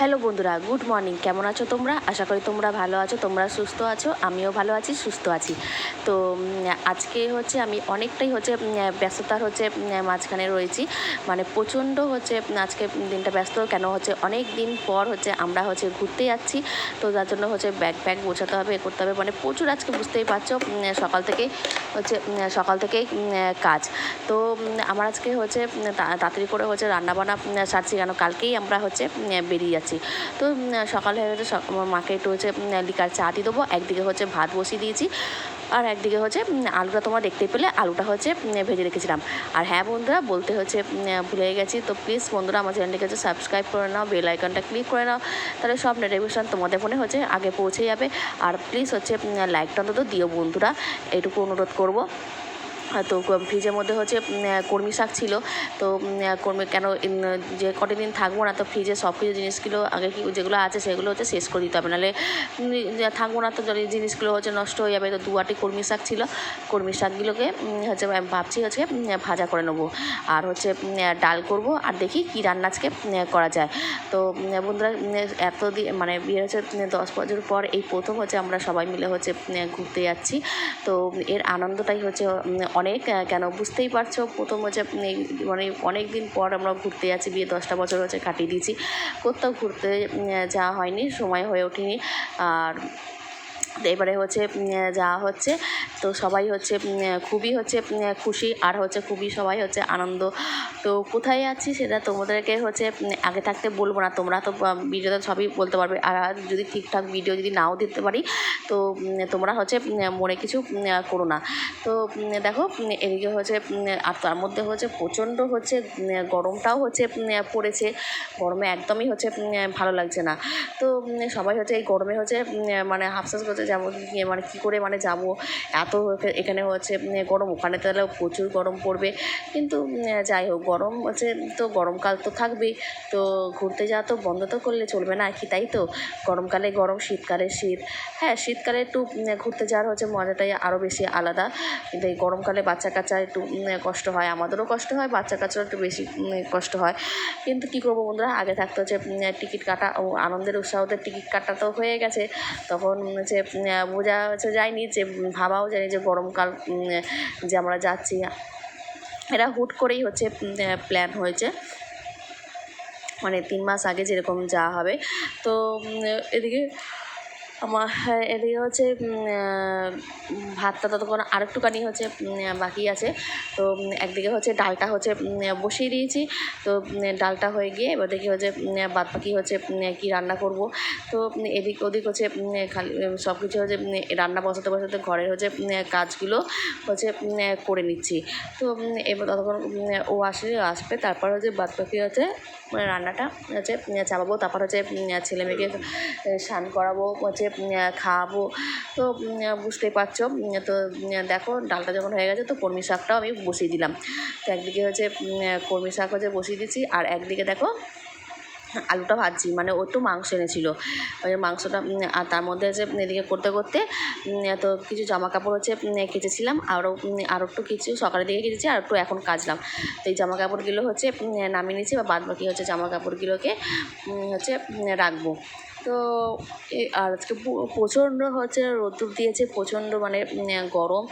Hello বন্ধুরা, good morning. কেমন আছো তোমরা? আশা করি তোমরা ভালো আছো, তোমরা সুস্থ আছো, আমিও ভালো আছি, সুস্থ আছি। তো আজকে হচ্ছে আমি অনেকটাই হচ্ছে ব্যস্ততার হচ্ছে মাঝখানে রয়েছি। মানে প্রচণ্ড হচ্ছে আজকে দিনটা ব্যস্ত, কেন হচ্ছে অনেক দিন পর হচ্ছে আমরা হচ্ছে ঘুরতে যাচ্ছি। তো যার জন্য হচ্ছে ব্যাগ ফ্যাগ গোছাতে হবে, এ করতে হবে মানে প্রচুর আজকে বুঝতেই পারছ সকাল থেকে হচ্ছে সকাল থেকেই কাজ। তো আমার আজকে হচ্ছে তাড়াতাড়ি করে হচ্ছে রান্নাবান্না সারছি, কেন কালকেই আমরা হচ্ছে বেরিয়ে যাচ্ছি। তো সকাল সক- আমার মাকে একটু হচ্ছে লিকার চা দিয়ে দেবো, একদিকে হচ্ছে ভাত বসিয়ে দিয়েছি, আর একদিকে হচ্ছে আলুটা তোমরা দেখতে পেলে, আলুটা হচ্ছে ভেজে রেখেছিলাম। আর হ্যাঁ বন্ধুরা, বলতে হচ্ছে ভুলে গেছি, তো প্লিজ বন্ধুরা, আমার চ্যানেলটিকে হচ্ছে সাবস্ক্রাইব করে নাও বেল আইকনটা ক্লিক করে নাও, তাহলে সব নোটিফিকেশান তোমাদের ফোনে হচ্ছে আগে পৌঁছে যাবে। আর প্লিজ হচ্ছে লাইকটা অন্তত দিও বন্ধুরা, এটুকু অনুরোধ করব। তো ফ্রিজের মধ্যে হচ্ছে কলমি শাক ছিল। তো কর্মী কেন যে কটি দিন থাকব না, তো ফ্রিজে সব কিছু জিনিসগুলো, আগে কি যেগুলো আছে সেগুলো হচ্ছে শেষ করে দিতে হবে। নাহলে থাকব না, তো জিনিসগুলো হচ্ছে নষ্ট হয়ে যাবে, তো দু আটি কলমি শাক ছিল। কলমি শাকগুলোকে হচ্ছে ভাবছি হচ্ছে ভাজা করে নেব। আর হচ্ছে ডাল করব। আর দেখি কী রান্না আজকে করা যায়। তো বন্ধুরা এত মানে বিয়ে হচ্ছে দশ বছর পর এই প্রথম হচ্ছে আমরা সবাই মিলে হচ্ছে ঘুরতে যাচ্ছি। তো এর আনন্দটাই হচ্ছে অনেক কেন বুঝতেই পারছ? প্রথম হচ্ছে মানে অনেক দিন পর আমরা ঘুরতে যাচ্ছি বিয়ে দশটা বছর হচ্ছে কাটিয়ে দিয়েছি। কোথাও ঘুরতে যাওয়া হয়নি, সময় হয়ে ওঠেনি। আর এবারে হচ্ছে যাওয়া হচ্ছে তো সবাই হচ্ছে খুবই হচ্ছে খুশি আর হচ্ছে খুবই সবাই হচ্ছে আনন্দ তো কোথায় আছি সেটা তোমাদেরকে হচ্ছে আগে থাকতে বলব না তোমরা তো ভিডিওতে সবই বলতে পারবে আর যদি ঠিকঠাক ভিডিও যদি নাও দিতে পারি তো তোমরা হচ্ছে মনে কিছু করো না তো দেখো এদিকে হচ্ছে আর তার মধ্যে হচ্ছে প্রচণ্ড হচ্ছে গরমটাও হচ্ছে পড়েছে গরমে একদমই হচ্ছে ভালো লাগছে না তো সবাই হচ্ছে এই গরমে হচ্ছে মানে হাফসাস করছে যাব, কি মানে কী করে মানে যাব? এত এখানে হচ্ছে গরম, ওখানে তাহলে প্রচুর গরম পড়বে। কিন্তু যাই হোক, গরম হচ্ছে, তো গরমকাল তো থাকবেই। তো ঘুরতে যাওয়া তো বন্ধ তো করলে চলবে না, কি তাই তো? গরমকালে গরম, শীতকালে শীত। হ্যাঁ শীতকালে একটু ঘুরতে যাওয়ার হচ্ছে মজাটাই আরও বেশি আলাদা। কিন্তু এই গরমকালে বাচ্চা কাচ্চা একটু কষ্ট হয়। আমাদেরও কষ্ট হয়, বাচ্চা কাচ্চারও একটু বেশি কষ্ট হয়। কিন্তু কী করব বন্ধুরা, আগে থাকতে হচ্ছে টিকিট কাটা আনন্দের উৎসাহতে টিকিট কাটা তো হয়ে গেছে। তখন হচ্ছে বোঝা যায়নি যে ভাবাও যায়নি যে গরমকাল যে আমরা যাচ্ছি। এটা হুট করেই হচ্ছে প্ল্যান হয়েছে। মানে তিন মাস আগে যেরকম যাওয়া হবে। তো এদিকে আমার হ্যাঁ, এদিকে হচ্ছে ভাতটা ততক্ষণ আরেকটুখানি হচ্ছে বাকি আছে তো একদিকে হচ্ছে ডালটা হচ্ছে বসিয়ে দিয়েছি তো ডালটা হয়ে গিয়ে এবার দেখি হচ্ছে বাদ বাকি হচ্ছে কী রান্না করব তো এদিক ওদিক হচ্ছে খালি সব কিছু হচ্ছে রান্না বসাতে বসাতে ঘরের হচ্ছে কাজগুলো হচ্ছে করে নিচ্ছি তো এবার ততক্ষণ ও আসলে আসবে তারপর হচ্ছে বাদ বাকি হচ্ছে মানে রান্নাটা হচ্ছে চাপাবো তারপর হচ্ছে ছেলে মেয়েকে স্নান করাবো হচ্ছে খাওয়াবো তো বুঝতেই পারছ তো দেখো, ডালটা যখন হয়ে গেছে, তো কর্মী শাকটাও আমি বসিয়ে দিলাম। তো একদিকে হচ্ছে কর্মী শাক হচ্ছে বসিয়ে দিচ্ছি, আর একদিকে দেখো আলুটা ভাজছি মানে ও একটু মাংস এনেছিল। ওই মাংসটা আর তার মধ্যে হচ্ছে এদিকে করতে করতে তো কিছু জামা কাপড় হচ্ছে কেচেছিলাম। আরও আরও একটু কিছু সকালের দিকে কেচেছি, আর একটু এখন কাচলাম তো এই জামা কাপড়গুলো হচ্ছে নামিয়ে নিয়েছি, বা বাদ বাকি হচ্ছে জামা কাপড়গুলোকে হচ্ছে রাখব। তো আর আজকে প্রচণ্ড হচ্ছে রোদ্দুর দিয়েছে, প্রচণ্ড মানে গরম।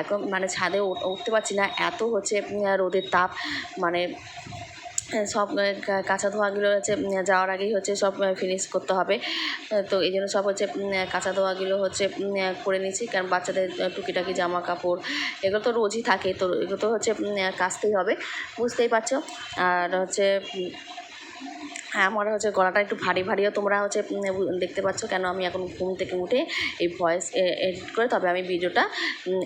এখন মানে ছাদে উঠতে পারছি না, এত হচ্ছে রোদের তাপ। মানে সব কাঁচা ধোয়াগুলো হচ্ছে যাওয়ার আগেই হচ্ছে সব ফিনিশ করতে হবে। তো এই জন্য সব হচ্ছে কাঁচা ধোয়াগুলো হচ্ছে করে নিচ্ছি কারণ বাচ্চাদের টুকিটাকি জামা কাপড় এগুলো তো রোজই থাকে, তো এগুলো তো হচ্ছে কাচতেই হবে। বুঝতেই পারছ? আর হচ্ছে হ্যাঁ আমার হচ্ছে গলাটা একটু ভারী ভারীও তোমরা হচ্ছে দেখতে পাচ্ছ। কেন আমি এখন ঘুম থেকে উঠে এই ভয়েস এডিট করে তবে আমি ভিডিওটা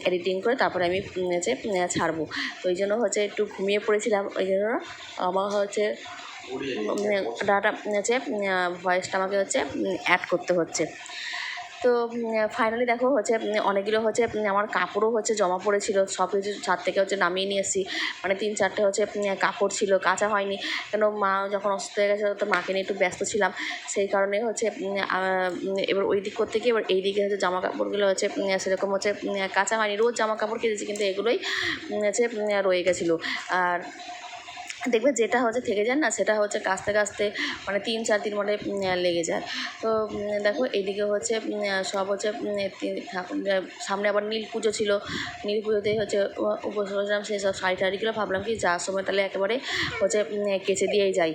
এডিটিং করে তারপরে আমি হচ্ছে ছাড়বো। তো ওই জন্য হচ্ছে একটু ঘুমিয়ে পড়েছিলাম ওই জন্য আমার হচ্ছে ডাটা হচ্ছে ভয়েসটা আমাকে হচ্ছে অ্যাড করতে হচ্ছে। তো ফাইনালি দেখো হচ্ছে অনেকগুলো হচ্ছে আমার কাপড়ও হচ্ছে জমা পড়েছিল, সব কিছু ছাদ থেকে হচ্ছে নামিয়ে নিয়ে এসেছি। মানে তিন চারটে হচ্ছে কাপড় ছিল, কাঁচা হয়নি। কেন মা যখন অসুস্থ হয়ে গেছিল তো মাকে নিয়ে একটু ব্যস্ত ছিলাম। সেই কারণে হচ্ছে এবার ওই দিক করতে গিয়ে এবার এই দিকে হচ্ছে জামা কাপড়গুলো হচ্ছে সেরকম হচ্ছে কাঁচা হয়নি। রোজ জামা কাপড় কিনেছি কিন্তু এগুলোই হচ্ছে রয়ে গেছিল। আর দেখবে যেটা হচ্ছে থেকে যায় না, সেটা হচ্ছে কাস্তে কাস্তে মানে তিন, চার দিন মানে লেগে যায়। তো দেখো এইদিকে হচ্ছে সব হচ্ছে সামনে আবার নীল পুজো ছিল। নীল পুজোতেই হচ্ছে উপোস করেছিলাম সেই সব শাড়ি টাড়িগুলো ভাবলাম কি, যাওয়ার সময় তাহলে একেবারে হচ্ছে কেচে দিয়েই যাই।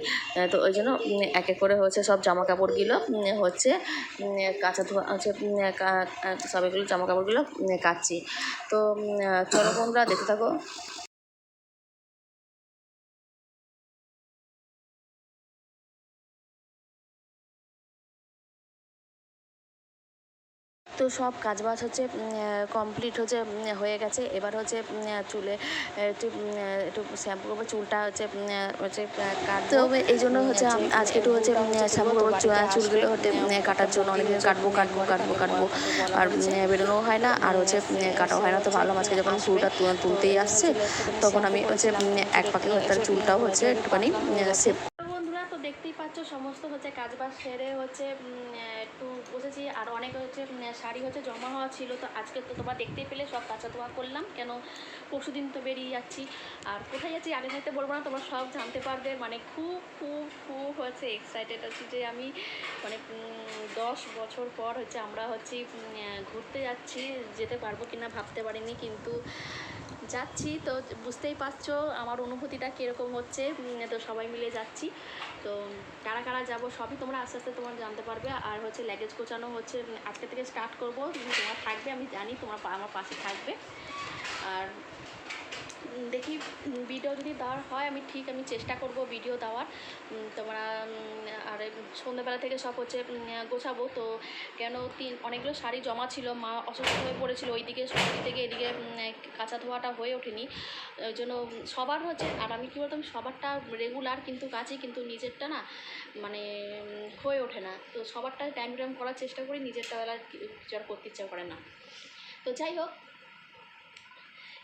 তো ওই জন্য এক এক করে হচ্ছে সব জামা কাপড়গুলো হচ্ছে কাঁচা ধোয়া, হচ্ছে সব এগুলো জামা কাপড়গুলো কাচ্ছি। তো চলো বন্ধুরা, দেখতে থাকো। তো সব কাজবাজ হচ্ছে কমপ্লিট হচ্ছে হয়ে গেছে। এবার হচ্ছে চুলে একটু একটু শ্যাম্পু করব। চুলটা হচ্ছে হচ্ছে কাটতে হবে এই জন্য হচ্ছে আজকে একটু হচ্ছে শ্যাম্পু করব চুলগুলো হচ্ছে কাটার জন্য অনেক অনেকদিন কাটবো কাটবো কাটবো কাটবো। আর বেরোনোও হয় না আর হচ্ছে কাটাও হয় না। তো ভাবলাম আজকে যখন চুলটা তুলতেই আসছে তখন আমি হচ্ছে এক পাকে তার চুলটাও হচ্ছে একটুখানি সেভ বন্ধুরা তো দেখতেই পাচ্ছ সমস্ত হচ্ছে কাজ বাজ সেরে হচ্ছে একটু বসেছি। আর অনেক হচ্ছে শাড়ি হচ্ছে জমা হওয়া ছিল। তো আজকে তো তোমরা দেখতেই পেলে, সব কাঁচা ধোয়া করলাম। কেন পরশু দিন তো বেরিয়ে যাচ্ছি। আর কোথায় যাচ্ছি আগে থাকতে বলব না, তোমরা সব জানতে পারবে। মানে খুব খুব খুব হচ্ছে এক্সাইটেড আছি যে আমি মানে দশ বছর পর হচ্ছে আমরা হচ্ছে ঘুরতে যাচ্ছি। যেতে পারব কিনা ভাবতে পারিনি, কিন্তু যাচ্ছি, তো বুঝতেই পারছ আমার অনুভূতিটা কীরকম হচ্ছে। তো সবাই মিলে যাচ্ছি। তো কারা কারা যাব সবই তোমরা আস্তে আস্তে তোমার জানতে পারবে। আর হচ্ছে ল্যাগেজ গোছানো হচ্ছে আজকে থেকে স্টার্ট করব। তোমরা থাকবে, আমি জানি তোমার আমার পাশে থাকবে। আর দেখি ভিডিও যদি দেওয়ার হয়, আমি ঠিক, আমি চেষ্টা করব ভিডিও দেওয়ার। তোমরা আর সন্ধ্যেবেলা থেকে সব হচ্ছে গোছাবো। তো কেন তিন, অনেকগুলো শাড়ি জমা ছিল, মা অসুস্থ হয়ে পড়েছিল, ওইদিকে সকাল থেকে এদিকে কাঁচা ধোয়াটা হয়ে ওঠেনি। ওই জন্য সবার হচ্ছে, আর আমি কী বলতাম, সবারটা রেগুলার কিন্তু কাছে, কিন্তু নিজেরটা না মানে হয়ে ওঠে না। তো সবারটা টাইম টাইম করার চেষ্টা করি, নিজেরটা বেলা কিছু আর করতে ইচ্ছা করে না। তো যাই হোক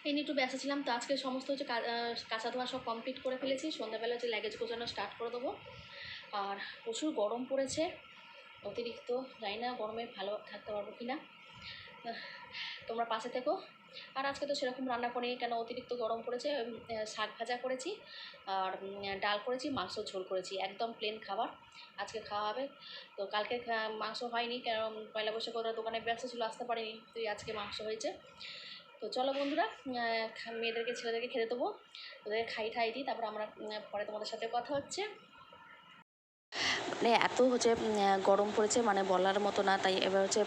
এই নিয়ে একটু ব্যস্ত ছিলাম, তো আজকে সমস্ত হচ্ছে কাঁচা ধোয়া সব কমপ্লিট করে ফেলেছি। সন্ধ্যাবেলা হচ্ছে ল্যাগেজ গোছানো স্টার্ট করে দেবো। আর প্রচুর গরম পড়েছে, অতিরিক্ত জানি না গরমে ভালো থাকতে পারব কি না তোমরা পাশে থেকো। আর আজকে তো সেরকম রান্না করিনি, কেন অতিরিক্ত গরম পড়েছে শাক ভাজা করেছি, আর ডাল করেছি, মাংস ঝোল করেছি, একদম প্লেন খাবার। আজকে খাওয়া হবে। তো কালকে মাংস হয়নি, কেন পয়লা বৈশাখ ওরা দোকানে ব্যস্ত ছিল, আসতে পারিনি তুই আজকে মাংস হয়েছে। তো চলো বন্ধুরা মেয়েদেরকে, ছেলেদেরকে খেতে দেবো। ওদেরকে খাই, ঠাই দিই, তারপর আমরা পরে তোমাদের সাথে কথা হচ্ছে। মানে এত হচ্ছে গরম পড়েছে মানে বলার মতো না, তাই এবার হচ্ছে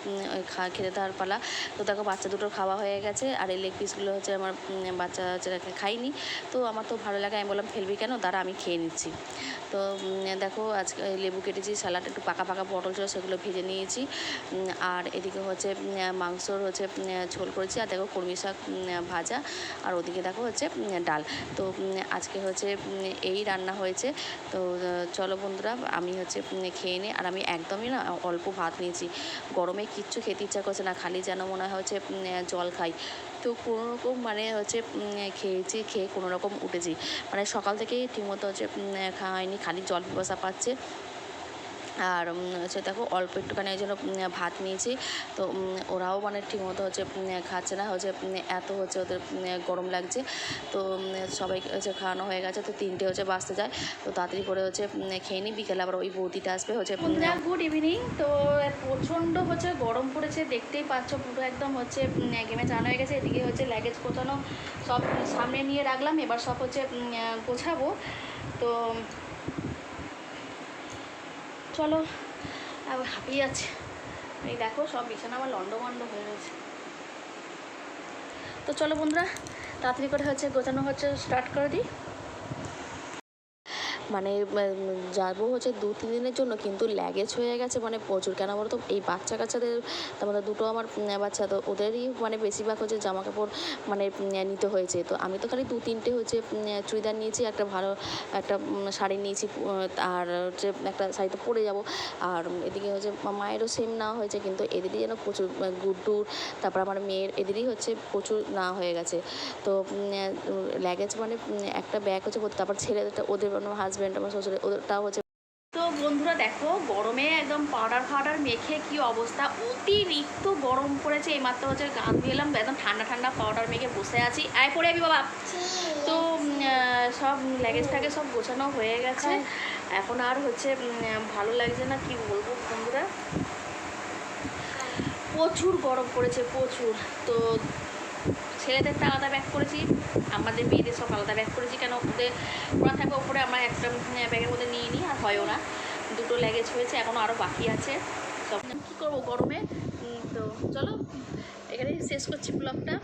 খেতে দেওয়ার পালা। তো দেখো বাচ্চা দুটোর খাওয়া হয়ে গেছে, আর এই লেগ পিসগুলো হচ্ছে আমার বাচ্চা ছেলেকে খাইনি। তো আমার তো ভালো লাগে, আমি বললাম, ফেলবি কেন? দাঁড়া, আমি খেয়ে নিচ্ছি। তো দেখো আজকে লেবু কেটেছি স্যালাড একটু পাকা পাকা পটল ছিল, সেগুলো ভেজে নিয়েছি। আর এদিকে হচ্ছে মাংসর হচ্ছে ঝোল করেছি, আর দেখো কর্মী শাক ভাজা, আর ওদিকে দেখো হচ্ছে ডাল। তো আজকে হচ্ছে এই রান্না হয়েছে। তো, চলো বন্ধুরা, আমি হচ্ছে উম, খেয়ে নিই আর আমি একদমই না অল্প ভাত নিয়েছি। গরমে কিচ্ছু খেতে ইচ্ছা করছে না খালি যেন মনে হয় হচ্ছে জল খাই। তো কোনো রকম মানে হচ্ছে খেয়েছি খেয়ে কোনো রকম উঠেছি। মানে সকাল থেকেই ঠিকমতো হচ্ছে খাওয়া হয়নি খালি জল পিপাসা পাচ্ছে। আর হচ্ছে দেখো অল্প একটুখানি ওই জন্য ভাত নিয়েছি। তো ওরাও মানে ঠিকমতো হচ্ছে খাচ্ছে না, হচ্ছে এত হচ্ছে ওদের গরম লাগছে। তো সবাই হচ্ছে খাওয়ানো হয়ে গেছে, তো তিনটে হচ্ছে বাঁচতে যায়। তো তাড়াতাড়ি করে হচ্ছে খেয়ে নিই বিকেলে আবার ওই বৌদিটা আসবে, হচ্ছে গুড ইভিনিং তো, প্রচণ্ড হচ্ছে গরম পড়েছে, দেখতেই পাচ্ছ, পুরো একদম হচ্ছে গেমে চান হয়ে গেছে। এদিকে হচ্ছে লাগেজ কোথানো সব সামনে নিয়ে রাখলাম, এবার সব হচ্ছে গোছাবো। তো চলো। আবার হাঁপিয়ে যাচ্ছে। এই দেখো, সব বিছানা আমার লন্ডভন্ড হয়ে রয়েছে। তো চলো বন্ধুরা, তাড়াতাড়ি করে হচ্ছে গোছানো হচ্ছে স্টার্ট করে দিই। মানে যাব হচ্ছে দু, তিন দিনের জন্য, কিন্তু ল্যাগেজ হয়ে গেছে মানে প্রচুর। কেন বলো তো? এই বাচ্চা কাচ্চাদের তার মধ্যে দুটো আমার বাচ্চা, তো ওদেরই মানে বেশিরভাগ হচ্ছে জামা কাপড় মানে নিতে হয়েছে। তো আমি তো খালি দু, তিনটে হচ্ছে চুড়িদার নিয়েছি, একটা ভালো, একটা শাড়ি নিয়েছি আর হচ্ছে একটা শাড়িতে পরে যাব। আর এদিকে হচ্ছে মায়েরও সেম নেওয়া হয়েছে, কিন্তু এদেরই যেন প্রচুর গুড্ডুর, তারপর আমার মেয়ের, এদেরই হচ্ছে প্রচুর না হয়ে গেছে। তো ল্যাগেজ মানে একটা ব্যাগ হচ্ছে, তারপর ছেলেদের ওদের হাজব্যান্ড আমার শ্বশুরের ওদেরটাও হচ্ছে তো বন্ধুরা দেখো গরমে একদম পাউডার ফাউডার মেখে কি অবস্থা? অতিরিক্ত গরম পড়েছে এই মাত্র হচ্ছে গান এলাম একদম ঠান্ডা ঠান্ডা পাউডার মেখে বসে আছি। আয় পড়ে যাবি বাবা। তো সব ল্যাগেজটাকে সব গোছানো হয়ে গেছে। এখন আর হচ্ছে ভালো লাগছে না কি বলব বন্ধুরা? প্রচুর গরম পড়েছে প্রচুর। তো ছেলেদেরটা আলাদা ব্যাগ করেছি আমাদের মেয়েদের সব আলাদা ব্যাগ করেছি কেন ওদের পড়া থাকে ওপরে আমরা একটা ব্যাগের মধ্যে নিয়ে নিই আর হয়ও না। দুটো ল্যাগেজ হয়েছে এখনও আরও বাকি আছে। সব কী করব গরমে? তো চলো এখানে শেষ করছি ব্লগটা